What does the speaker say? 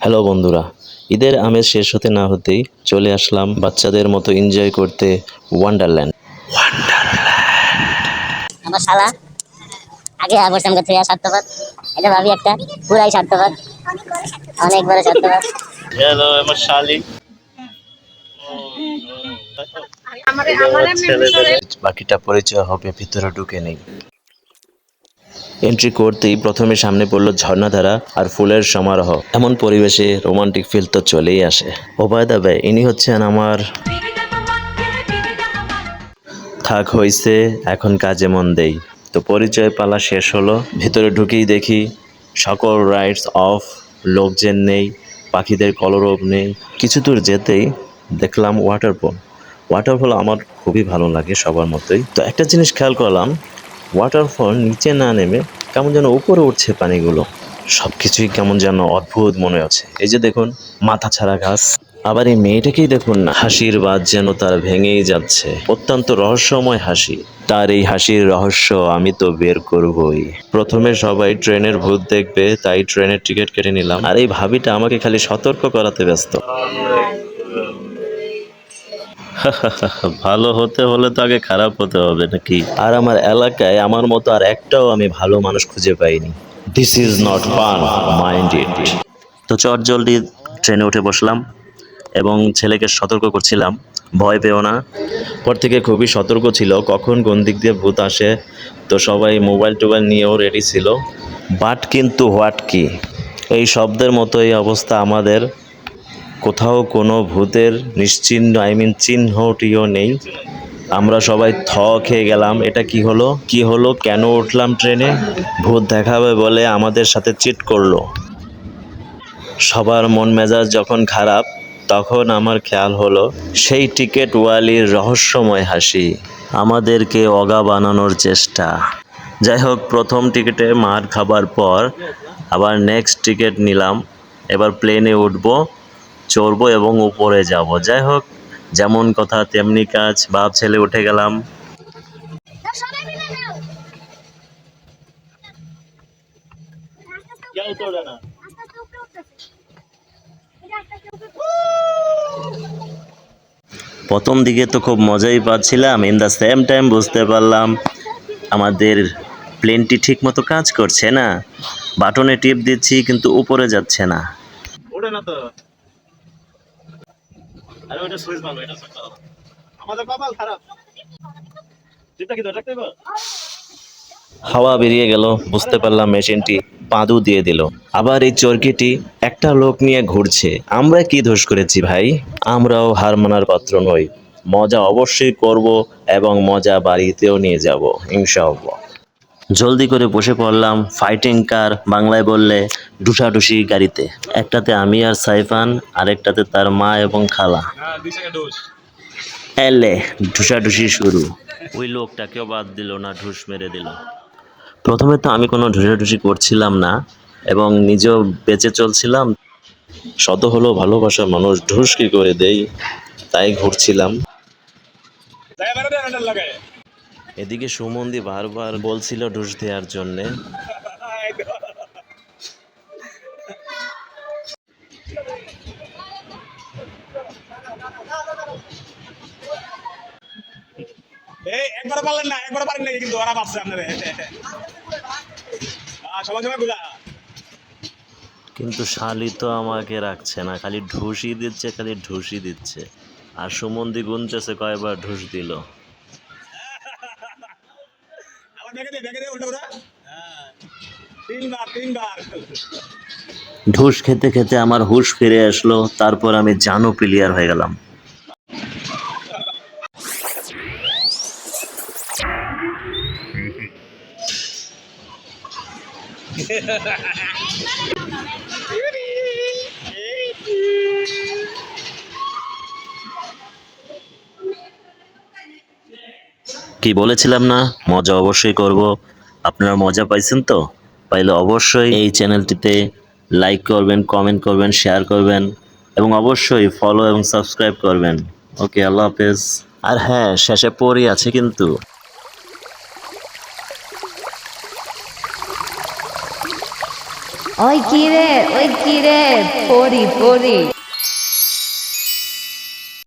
Hello বন্ধুরা। ঈদের আমেজ শেষ হতে না হতেই চলে আসলাম বাচ্চাদের মতো এনজয় করতে ওয়ান্ডারল্যান্ড আমার শালা আগে এটা ভাবি একটা পুরাই অনেক বড় হ্যালো আমার শালি। বাকিটা পরিচয় হবে ভিতরে ঢুকে নেই। এন্ট্রি করতেই প্রথমে সামনে পড়ল ঝর্ণাধারা আর ফুলের সমারোহ। এমন পরিবেশে রোমান্টিক ফিল তো চলেই আসে। ওবায়দা ভাই ইনি হচ্ছেন আমার থাক হইছে, এখন কাজে মন দেই। তো পরিচয় পালা শেষ হলো, ভিতরে ঢুকেই দেখি সকল রাইডস অফ লোকজন নেই, পাখিদের কলরব নেই। কিছু দূর যেতেই দেখলাম ওয়াটারফল ওয়াটারফল আমার খুবই ভালো লাগে সবার মতোই। তো একটা জিনিস খেয়াল করলাম ওয়াটারফল নিচে না নেমে কেমন যেন উপরে উঠছে পানিগুলো। সব কিছুই কেমন যেন অদ্ভুত মনে হচ্ছে এই যে দেখুন, মাথা ছাড়া ঘাস আবার এই মেয়েটাকেই দেখুন না, হাসির বাদ যেন তার ভেঙেই যাচ্ছে। অত্যন্ত রহস্যময় হাসি। তার এই হাসির রহস্য আমি তো বের করবই। প্রথমে সবাই ট্রেনের ভূত দেখবে, তাই ট্রেনের টিকিট কেটে নিলাম। আর এই ভাবিটা আমাকে খালি সতর্ক করাতে ব্যস্ত। ভালো হতে হলে তো আগে খারাপ হতে হবে নাকি? আর আমার এলাকায় আমার মতো আর একটাও আমি ভালো মানুষ খুঁজে পাইনি। This is not fun mind it তো চট জলদি ট্রেনে উঠে বসলাম এবং ছেলেকে সতর্ক করছিলাম। ভয় পেও না। পর থেকে খুবই সতর্ক ছিল। কখন কোন দিক দিয়ে ভূত আসে তো সবাই মোবাইল টোবাইল নিয়েও রেডি ছিল। বাট কিন্তু হোয়াট কি? এই শব্দের মতো এই অবস্থা আমাদের। কোথাও কোনো ভূতের নিশ্চিহ্ন আই মিন চিহ্নটিও নেই। আমরা সবাই থ খেয়ে গেলাম। এটা কি হলো? কি হলো? কেন উঠলাম ট্রেনে? ভূত দেখাবে বলে আমাদের সাথে চিট করল। সবার মন মেজাজ যখন খারাপ, তখন আমার খেয়াল হলো, সেই টিকিট ওয়ালির রহস্যময় হাসি। আমাদেরকে অগা বানানোর চেষ্টা। যাই হোক, প্রথম টিকিটে মার খাবার পর আবার নেক্সট টিকিট নিলাম। এবার প্লেনে উঠবো। চড়বো এবং উপরে যাব। যাই হোক, যেমন কথা তেমনি কাজ, বাপ ছেলে উঠে গেলাম। প্রথম দিকে তো খুব মজাই পাচ্ছিলাম ইন দ্য সেম টাইম বুঝতে পারলাম আমাদের প্লেনটি ঠিক মতো কাজ করছে না। বাটনে টিপ দিচ্ছি, কিন্তু উপরে যাচ্ছে না। ওঠে না তো। আরে ওটা সুইচ ভালো এটা সুইচ ভালো আমাদের কপাল খারাপ। চিন্তা কি ধরে রাখতে হাওয়া বেরিয়ে গেল বুঝতে পারলাম মেশিনটি পাদু দিয়ে দিল। আবার এই চরকিটি একটা লোক নিয়ে ঘুরছে। আমরা কি দোষ করেছি ভাই? আমরাও হার মানার পাত্র নই। মজা অবশ্যই করব এবং মজা বাড়িতেও নিয়ে যাব ইনশাআল্লাহ। জলদি করে বসে পড়লাম ফাইটিং কার বাংলায় বললে ডুসাডুসি গাড়িতে। একটাতে আমি আর সাইফান, আরেকটাতে তার মা এবং খালা। এলে ঢুসাঢুসি শুরু। ওই লোকটাকেও বাদ দিল না, ঢুস মেরে দিল। প্রথমে তো আমি কোনো ঢুসাঢুসি করছিলাম না এবং নিজেও বেঁচে চলছিলাম। শত হলো ভালোবাসা মানুষ, ঢুস কি করে দেই? তাই ঘুরছিলাম। এদিকে সুমন্দি বারবার বলছিল ঢুস দেওয়ার জন্যে। একবার পারলেন না একবার পারেন নাকি কিন্তু ওরা পাচ্ছে আপনারা সবাই সবাই বুঝা। কিন্তু শালি তো আমাকে রাখছে না খালি ঢুসই দিচ্ছে খালি ঢুসই দিচ্ছে। আর সুমন্দি গুনতেছে কয়বার ঢুস দিল। ঢুস খেতে খেতে আমার হুশ ফিরে আসলো তারপর আমি জানো প্লেয়ার হয়ে গেলাম। কি বলেছিলাম না? মজা অবশ্যই করব। আপনারা মজা পাইছেন তো? পাইলে অবশ্যই এই চ্যানেলটিতে লাইক করবেন কমেন্ট করবেন শেয়ার করবেন, এবং অবশ্যই ফলো এবং সাবস্ক্রাইব করবেন। ওকে আল্লাহ হাফেজ। আর হ্যাঁ শেষে পরই আছে কিন্তু। ওই কি রে? ওই কি রে? পড়ি পড়ি।